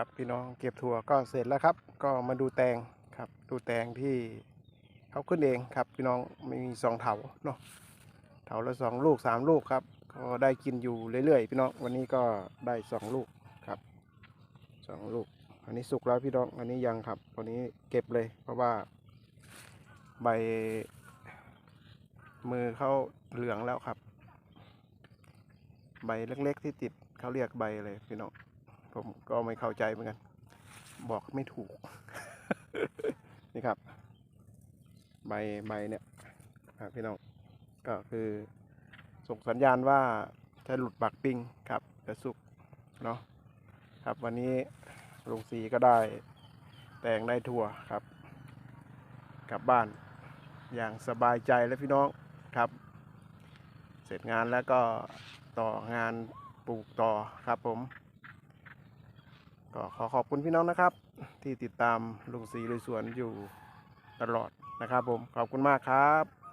ครับพี่น้องเก็บถั่วก็เสร็จแล้วครับ ก็มาดูแตงครับ ดูแตงที่เขาขึ้นเองครับพี่น้องมีสองเถาเนาะเถาละสองลูกสามลูกครับก็ได้กินอยู่เรื่อยๆพี่น้องวันนี้ก็ได้สองลูกครับสองลูก อันนี้สุกแล้วพี่น้องอันนี้ยังครับวันนี้เก็บเลย เพราะว่าใบมือเขาเหลืองแล้วครับ ใบเล็กๆที่ติดเขาเรียกใบอะไรพี่น้อง ผมก็ไม่เข้าใจเหมือนกัน บอกไม่ถูก นี่ครับ ใบใบเนี่ยครับพี่น้องก็คือส่งสัญญาณว่าจะหลุดปักปิงครับจะสุกเนาะครับวันนี้ลงสีก็ได้แต่งได้ทั่วครับ กลับบ้านอย่างสบายใจแล้วพี่น้องครับ เสร็จงานแล้วก็ต่องานปลูกต่อครับผม ก็ขอขอบคุณพี่น้องนะครับ ที่ติดตามลุงศรีลุยสวนอยู่ตลอดนะครับผมขอบคุณมากครับ